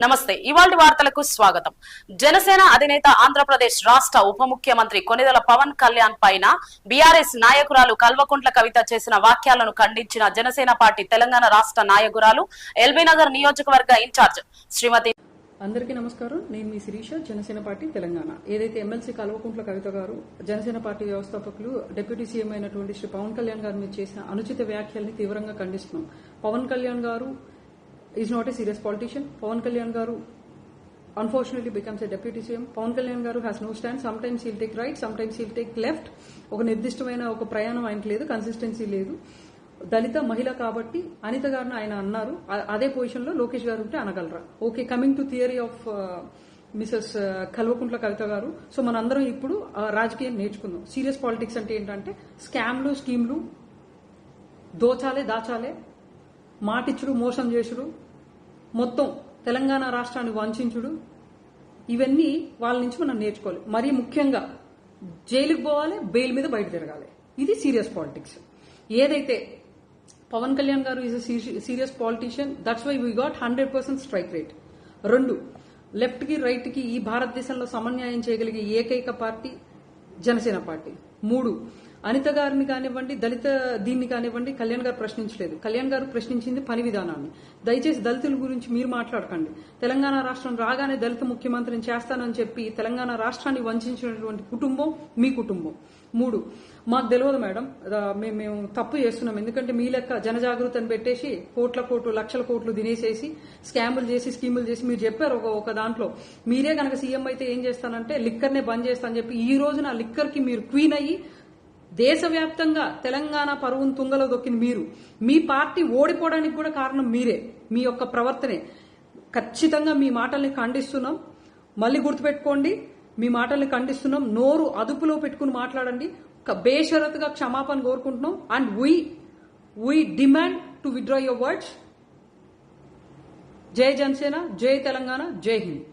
నమస్తే ఇవాళ వార్తలకు స్వాగతం. జనసేన అధినేత ఆంధ్రప్రదేశ్ రాష్ట్ర ఉప ముఖ్యమంత్రి కొనిదెల పవన్ కళ్యాణ్ పైన బీఆర్ఎస్ నాయకురాలు కల్వకుంట్ల కవిత చేసిన వాక్యాలను ఖండించిన జనసేన పార్టీ తెలంగాణ రాష్ట్ర నాయకురాలు ఎల్బీ నగర్ నియోజకవర్గ ఇన్ఛార్జ్ శ్రీమతి అందరికీ నమస్కారం. నేను మీ శిరీష జనసేన పార్టీ తెలంగాణ. ఏదైతే ఎమ్మెల్సీ కల్వకుంట్ల కవిత గారు జనసేన పార్టీ వ్యవస్థాపకులు డిప్యూటీ సీఎం అయినటువంటి శ్రీ పవన్ కళ్యాణ్ గారి మీద చేసిన అనుచిత వ్యాఖ్యల్ని తీవ్రంగా ఖండిస్తున్నాం. Pawan Kalyan garu is not a serious politician Pawan Kalyan garu unfortunately becomes a deputy CM Pawan Kalyan garu has no stand some times he'll take right some times he'll take left ఒక నిర్దిష్టమైన ఒక ప్రయాణం ఆయనకు లేదు consistency లేదు. దళిత మహిళ కాబట్టి అనిత గారిని ఆయన అన్నారు. అదే పొజిషన్లో లోకేష్ గారు ఉంటే అనగలరా? Okay coming to theory of Mrs Kalvakuntla Kavitha garu. So మనందరం ఇప్పుడు ఆ, రాజకీయం నేర్చుకుందాం. సీరియస్ పాలిటిక్స్ అంటే ఏంటంటే స్కామ్లు స్కీమ్లు దోచాలే దాచాలే మాటిచ్చుడు మోసం చేసుడు. మొత్తం తెలంగాణ రాష్ట్రాన్ని వంచుడు ఇవన్నీ వాళ్ళ నుంచి మనం నేర్చుకోవాలి. మరీ ముఖ్యంగా జైలుకి పోవాలి బెయిల్ మీద బయట తిరగాలి. ఇది సీరియస్ పాలిటిక్స్. ఏదైతే Pawan Kalyan garu is serious politician that's why we got hundred percent strike rate రెండు లెఫ్ట్కి రైట్కి ఈ భారతదేశంలో సమన్యాయం చేయగలిగే ఏకైక పార్టీ జనసేన పార్టీ. మూడు. అనిత గారిని కానివ్వండి దళిత దీన్ని కానివ్వండి కళ్యాణ్ గారు ప్రశ్నించలేదు. కళ్యాణ్ గారు ప్రశ్నించింది పని విధానాన్ని. దయచేసి దళితుల గురించి మీరు మాట్లాడకండి. తెలంగాణ రాష్ట్రం రాగానే దళిత ముఖ్యమంత్రిని చేస్తానని చెప్పి తెలంగాణ రాష్ట్రాన్ని వంచినటువంటి కుటుంబం మీ కుటుంబం. మూడు. మాకు తెలియదు మేడం మేము మేము తప్పు చేస్తున్నాం. ఎందుకంటే మీ లెక్క జనజాగృతని పెట్టేసి కోట్ల కోట్లు లక్షల కోట్లు తినేసేసి స్కాములు చేసి స్కీములు చేసి మీరు చెప్పారు ఒక ఒక దాంట్లో. మీరే కనుక సీఎం అయితే ఏం చేస్తానంటే లిక్కర్నే బంద్ చేస్తానని చెప్పి ఈ రోజున లిక్కర్కి మీరు క్వీన్ అయ్యి దేశవ్యాప్తంగా తెలంగాణ పరువును తుంగలో దొక్కిన మీరు. మీ పార్టీ ఓడిపోవడానికి కూడా కారణం మీరే. మీ యొక్క ప్రవర్తనే. ఖచ్చితంగా మీ మాటల్ని ఖండిస్తున్నాం. మళ్ళీ గుర్తుపెట్టుకోండి మీ మాటల్ని ఖండిస్తున్నాం. నోరు అదుపులో పెట్టుకుని మాట్లాడండి. బేషరతుగా క్షమాపణ కోరుకుంటున్నాం. And we we demand to withdraw your words జై జనసేన జై తెలంగాణ జై హింద్.